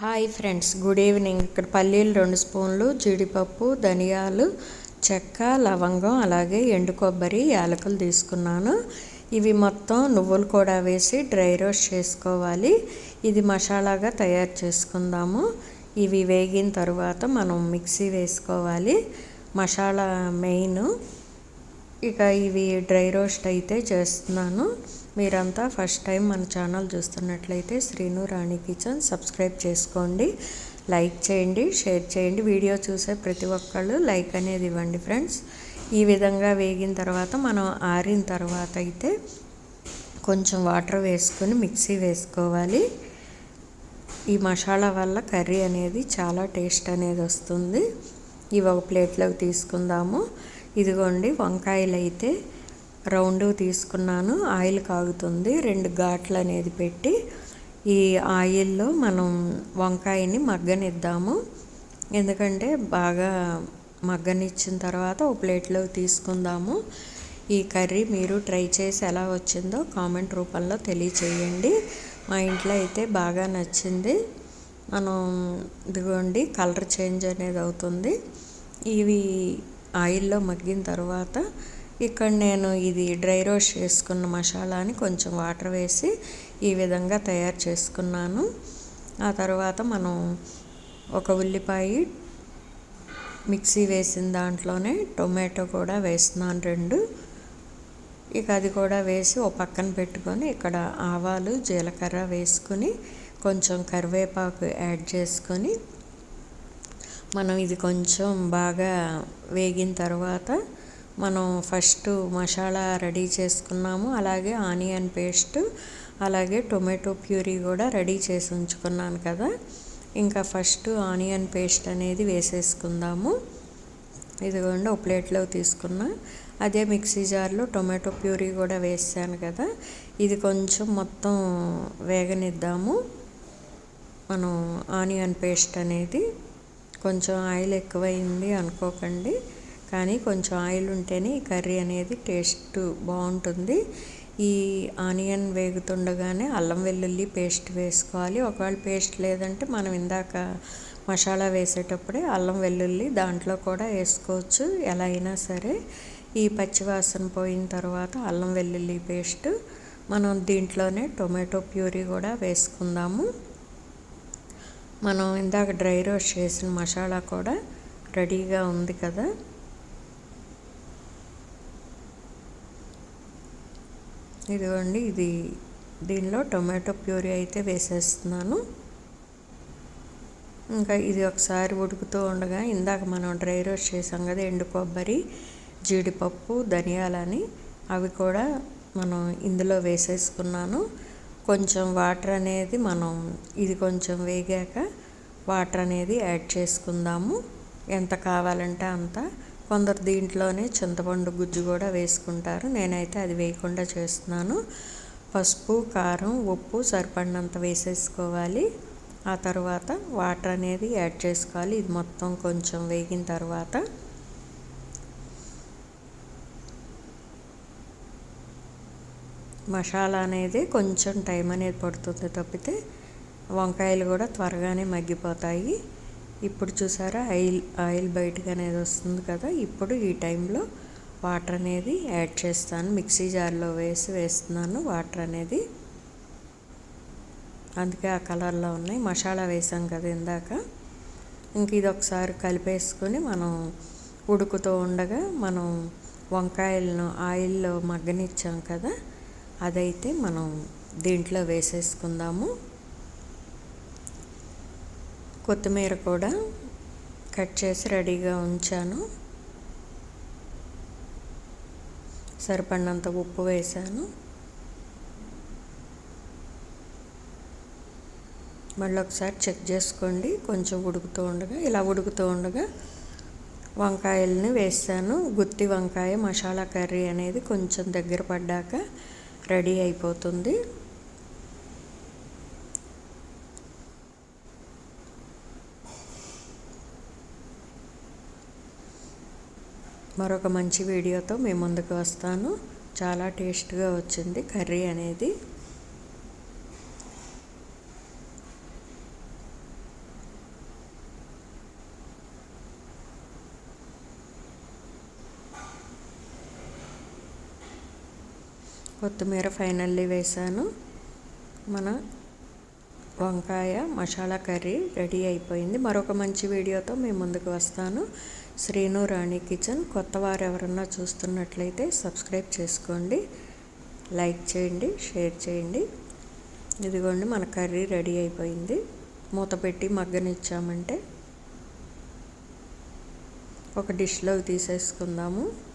Hi friends good evening. ఇక్కడ పల్లీలు రెండు స్పూన్లు జీడిపప్పు ధనియాలు చెక్క లవంగం అలాగే ఎండు కొబ్బరి యాలకులు తీసుకున్నాను. ఇవి మొత్తం నువ్వులు కూడా వేసి డ్రై రోస్ట్ చేసుకోవాలి. ఇది మసాలాగా తయారు చేసుకుందాము. ఇవి వేగిన తర్వాత మనం మిక్సీ వేసుకోవాలి. మసాలా మెయిన్ ఇక ఇవి డ్రై రోస్ట్ అయితే చేస్తున్నాను. మీరంతా ఫస్ట్ టైం మన ఛానల్ చూస్తున్నట్లయితే శ్రీను రాణి కిచెన్ సబ్స్క్రైబ్ చేసుకోండి. లైక్ చేయండి షేర్ చేయండి. వీడియో చూసే ప్రతి ఒక్కళ్ళు లైక్ అనేది ఇవ్వండి ఫ్రెండ్స్. ఈ విధంగా వేగిన తర్వాత మనం ఆరిన తర్వాత అయితే కొంచెం వాటర్ వేసుకొని మిక్సీ వేసుకోవాలి. ఈ మసాలా వల్ల కర్రీ అనేది చాలా టేస్ట్ అనేది వస్తుంది. ఇవి ఒక ప్లేట్లోకి తీసుకుందాము. ఇదిగోండి వంకాయలు అయితే రౌండ్ తీసుకున్నాను. ఆయిల్ కాగుతుంది. రెండు ఘాట్లు అనేది పెట్టి ఈ ఆయిల్లో మనం వంకాయని మగ్గనిద్దాము. ఎందుకంటే బాగా మగ్గనిచ్చిన తర్వాత ఒక ప్లేట్లో తీసుకుందాము. ఈ కర్రీ మీరు ట్రై చేసి ఎలా వచ్చిందో కామెంట్ రూపంలో తెలియచేయండి. మా ఇంట్లో అయితే బాగా నచ్చింది. మనం ఇదిగోండి కలర్ చేంజ్ అనేది అవుతుంది. ఇవి ఆయిల్లో మగ్గిన తర్వాత ఇక్కడ నేను ఇది డ్రై రోస్ట్ చేసుకున్న మసాలాని కొంచెం వాటర్ వేసి ఈ విధంగా తయారు చేసుకున్నాను. ఆ తర్వాత మనం ఒక ఉల్లిపాయ మిక్సీ వేసిన దాంట్లోనే టొమాటో కూడా వేస్తున్నాను రెండు. ఇక అది కూడా వేసి ఒక పక్కన పెట్టుకొని ఇక్కడ ఆవాలు జీలకర్ర వేసుకొని కొంచెం కరివేపాకు యాడ్ చేసుకొని మనం ఇది కొంచెం బాగా వేగిన తర్వాత మనం ఫస్ట్ మసాలా రెడీ చేసుకున్నాము. అలాగే ఆనియన్ పేస్ట్ అలాగే టొమాటో ప్యూరీ కూడా రెడీ చేసి ఉంచుకున్నాను కదా. ఇంకా ఫస్ట్ ఆనియన్ పేస్ట్ అనేది వేసేసుకుందాము. ఇదిగోండి ఒక ప్లేట్లో తీసుకున్నా. అదే మిక్సీ జార్లో టొమాటో ప్యూరీ కూడా వేసాను కదా. ఇది కొంచెం మొత్తం వేగనిద్దాము. మనం ఆనియన్ పేస్ట్ అనేది కొంచెం ఆయిల్ ఎక్కువైంది అనుకోకండి. కానీ కొంచెం ఆయిల్ ఉంటేనే ఈ కర్రీ అనేది టేస్ట్ బాగుంటుంది. ఈ ఆనియన్ వేగుతుండగానే అల్లం వెల్లుల్లి పేస్ట్ వేసుకోవాలి. ఒకవేళ పేస్ట్ లేదంటే మనం ఇందాక మసాలా వేసేటప్పుడే అల్లం వెల్లుల్లి దాంట్లో కూడా వేసుకోవచ్చు. ఎలా అయినా సరే ఈ పచ్చివాసన పోయిన తర్వాత అల్లం వెల్లుల్లి పేస్ట్ మనం దీంట్లోనే టొమాటో ప్యూరీ కూడా వేసుకుందాము. మనం ఇందాక డ్రై రోస్ట్ చేసిన మసాలా కూడా రెడీగా ఉంది కదా. ఇదిగోండి ఇది దీనిలో టొమాటో ప్యూరీ అయితే వేసేస్తున్నాను. ఇంకా ఇది ఒకసారి ఉడుకుతూ ఉండగా ఇందాక మనం డ్రై రోస్ట్ చేసాం కదా ఎండు కొబ్బరి జీడిపప్పు ధనియాలని అవి కూడా మనం ఇందులో వేసేసుకున్నాను. కొంచెం వాటర్ అనేది మనం ఇది కొంచెం వేగాక వాటర్ అనేది యాడ్ చేసుకుందాము. ఎంత కావాలంటే అంత. కొందరు దీంట్లోనే చింతపండు గుజ్జు కూడా వేసుకుంటారు. నేనైతే అది వేయకుండా చేస్తున్నాను. పసుపు కారం ఉప్పు సరిపడినంత వేసేసుకోవాలి. ఆ తర్వాత వాటర్ అనేది యాడ్ చేసుకోవాలి. ఇది మొత్తం కొంచెం వేగిన తర్వాత మసాలా అనేది కొంచెం టైం అనేది పడుతుంది తప్పితే వంకాయలు కూడా త్వరగానే మగ్గిపోతాయి. ఇప్పుడు చూసారా ఆయిల్ ఆయిల్ బయటకు అనేది వస్తుంది కదా ఇప్పుడు ఈ టైంలో వాటర్ అనేది యాడ్ చేస్తాను. మిక్సీ జార్లో వేసి వేస్తున్నాను వాటర్ అనేది. అందుకే ఆ కలర్లో ఉన్నాయి. మసాలా వేసాం కదా ఇందాక. ఇంక ఇది ఒకసారి కలిపేసుకొని మనం ఉడుకుతూ ఉండగా మనం వంకాయలను ఆయిల్లో మగ్గనిచ్చాం కదా అదైతే మనం దీంట్లో వేసేసుకుందాము. కొత్తిమీర కూడా కట్ చేసి రెడీగా ఉంచాను. సరిపడినంత ఉప్పు వేసాను. మళ్ళీ ఒకసారి చెక్ చేసుకోండి. కొంచెం ఉడుకుతూ ఉండగా ఇలా ఉడుకుతూ ఉండగా వంకాయలని వేసాను. గుత్తి వంకాయ మసాలా కర్రీ అనేది కొంచెం దగ్గర పడ్డాక రెడీ అయిపోతుంది. మరొక మంచి వీడియోతో మీ ముందుకు వస్తాను. చాలా టేస్ట్గా వచ్చింది కర్రీ అనేది. కొత్తిమీర ఫైనల్లీ వేసాను. మన వంకాయ మసాలా కర్రీ రెడీ అయిపోయింది. మరొక మంచి వీడియోతో మేము ముందుకు వస్తాను. శ్రీను రాణి కిచెన్. కొత్త వారు ఎవరన్నా చూస్తున్నట్లయితే సబ్స్క్రైబ్ చేసుకోండి. లైక్ చేయండి షేర్ చేయండి. ఇదిగోండి మన కర్రీ రెడీ అయిపోయింది. మూత పెట్టి మగ్గనిచ్చామంటే ఒక డిష్లోకి తీసేసుకుందాము.